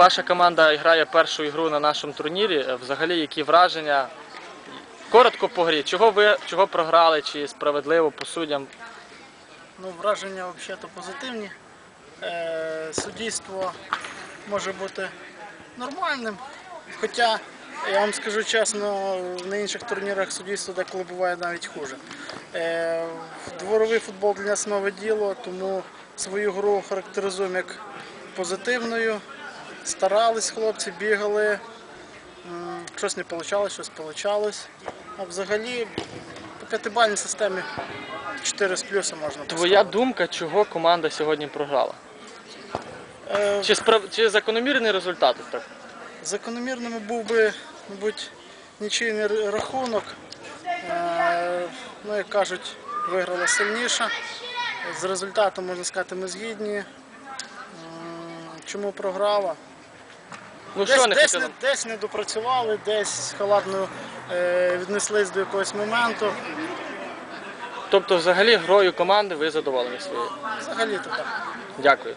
Ваша команда грає першу ігру на нашому турнірі. Е, Взагалі, які враження? Коротко по грі. Чого ви чого програли? Чи справедливо по суддям? Ну, враження взагалі позитивні. Е, суддівство може бути нормальним. Хоча, я вам скажу чесно, на інших турнірах суддівство деколи буває навіть хуже. Е, дворовий футбол для нас нове діло, тому свою гру характеризуємо як позитивною. Старались хлопці, бігали. Щось не вийшло, щось вийшло. А взагалі по п'ятибальній системі 4 з плюсом можна Твоя думка, чого команда сьогодні програла? Е, Чи справ... чи закономірний результат? Так? Закономірним був би, мабуть, нічийний рахунок. Е, Ну, як кажуть, виграла сильніша. З результатом, можна сказати, ми згідні. Чому програла? Ну Десь, що не десь, хотіли? не, десь не допрацювали, десь халатно е, віднеслись до якогось моменту. Тобто, взагалі, грою команди ви задоволені своєю. Взагалі-то так. Дякую.